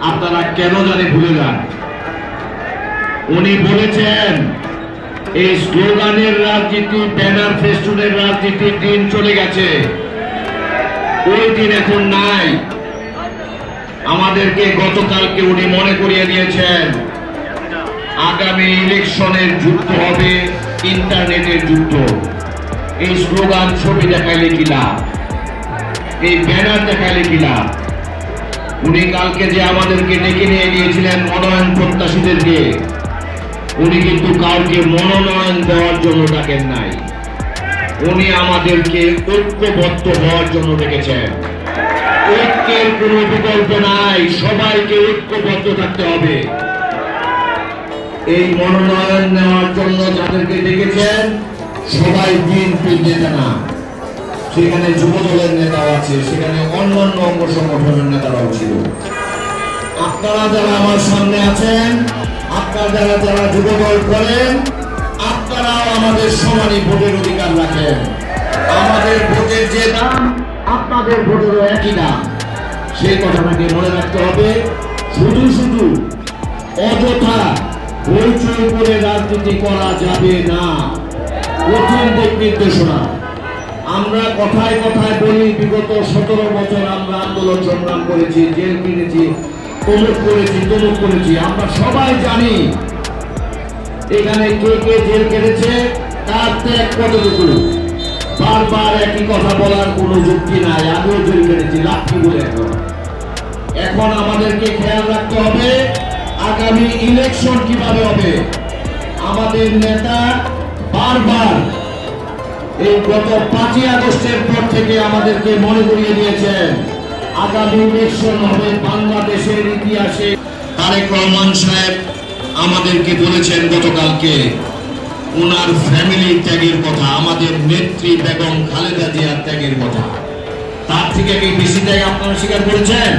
আপনারা কেন জানে ভুলে যান। উনি বলেছেন, এই স্লোগানের রাজনীতি, ব্যানার ফেস্টুনের রাজনীতির দিন চলে গেছে। ওই দিন এখন নাই। আমাদেরকে গতকালকে উনি মনে করিয়ে দিয়েছেন, আগামী ইলেকশনের যুদ্ধ হবে, ইন্টারনেটের যুদ্ধ। এই স্লোগান ছবি দেখাইলে কি লাভ? এই ব্যানার দেখাইলে কি লাভ? উনি কালকে যে আমাদেরকে ডেকে নিয়ে গিয়েছিলেন মনোনয়ন প্রত্যাশীদেরকে, উনি কিন্তু কাউকে মনোনয়ন দেওয়ার জন্য ডাকেন নাই। উনি আমাদেরকে ঐক্যবদ্ধ হওয়ার জন্য ডেকেছেন। ঐক্যের কোনো বিকল্প নাই, সবাইকে ঐক্যবদ্ধ থাকতে হবে। এই মনোনয়ন নেওয়ার জন্য যাদেরকে ডেকেছেন সবাই বিএনপির নেতা না। সেখানে যুব দলের নেতাও আছে, সেখানে অন্যান্য অঙ্গ সংগঠনের নেতারাও ছিল। আপনারা যারা আমার সামনে আছেন, আপনারা যারা যারা যুব দল করেন, আপনারাও আমাদের সমানই ভোটের অধিকার রাখেন। আমাদের ভোটের যে দাম, আপনাদের ভোটেরও একই দাম। সেই কথাটাকে মনে রাখতে হবে। শুধু শুধু অযথা হইচই করে রাজনীতি করা যাবে না। কঠিন দিক নির্দেশনা। আমরা কথায় কথায় বলি, বিগত সতেরো বছর আমরা আন্দোলন সংগ্রাম করেছি, জেল কিনেছি তমুক করেছি তমুক করেছি। আমরা সবাই জানি এখানে কে কে জেল কেটেছে, তার ত্যাগ কতটুকু? বারবার একই কথা বলার কোনো যুক্তি নাই আমিও জেল কেটেছি কি বলে এখন এখন আমাদেরকে খেয়াল রাখতে হবে, আগামী ইলেকশন কীভাবে হবে? আমাদের নেতা বারবার এই গত পাঁচই আগস্টের পর থেকে আমাদেরকে মনে করিয়ে দিয়েছেন, আগামী ইলেকশন হবে বাংলাদেশের ইতিহাসে। তারেক রহমান সাহেব আমাদেরকে বলেছেন গতকালকে ওনার ফ্যামিলি ত্যাগের কথা, আমাদের নেত্রী বেগম খালেদা জিয়ার ত্যাগের কথা। তার থেকে কি বেশি ত্যাগ আপনারা স্বীকার করেছেন?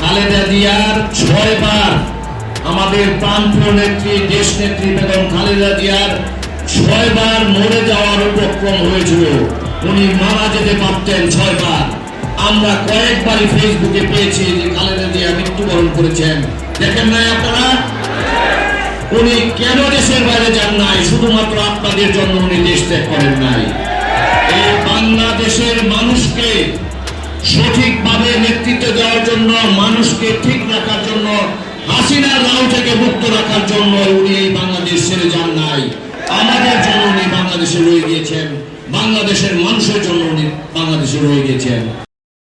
খালেদা জিয়ার ছয়বার আমাদের প্রান্তীয় নেত্রী, দেশ নেত্রী বেগম খালেদা জিয়ার ছয়বার মরে যাওয়ার উপক্রম হয়েছিল। উনি মারা যেতে পারতেন ছয়বার। আমরা কয়েকবারই ফেসবুকে পেয়েছি যে খালেদা জিয়া মৃত্যুবরণ করেছেন। দেখেন নাই আপনারা? উনি কেন দেশের বাইরে যান নাই? শুধুমাত্র আপনাদের জন্য উনি দেশ ত্যাগ করেন নাই। এই বাংলাদেশের মানুষকে সঠিকভাবে নেতৃত্ব দেওয়ার জন্য, মানুষকে ঠিক রাখার জন্য, হাসিনার রাও থেকে মুক্ত রাখার জন্য উনি এই বাংলাদেশ ছেড়ে যান নাই। বাংলাদেশে রয়ে গিয়েছেন বাংলাদেশের মানুষের জন্য উনি বাংলাদেশে রয়ে গিয়েছেন।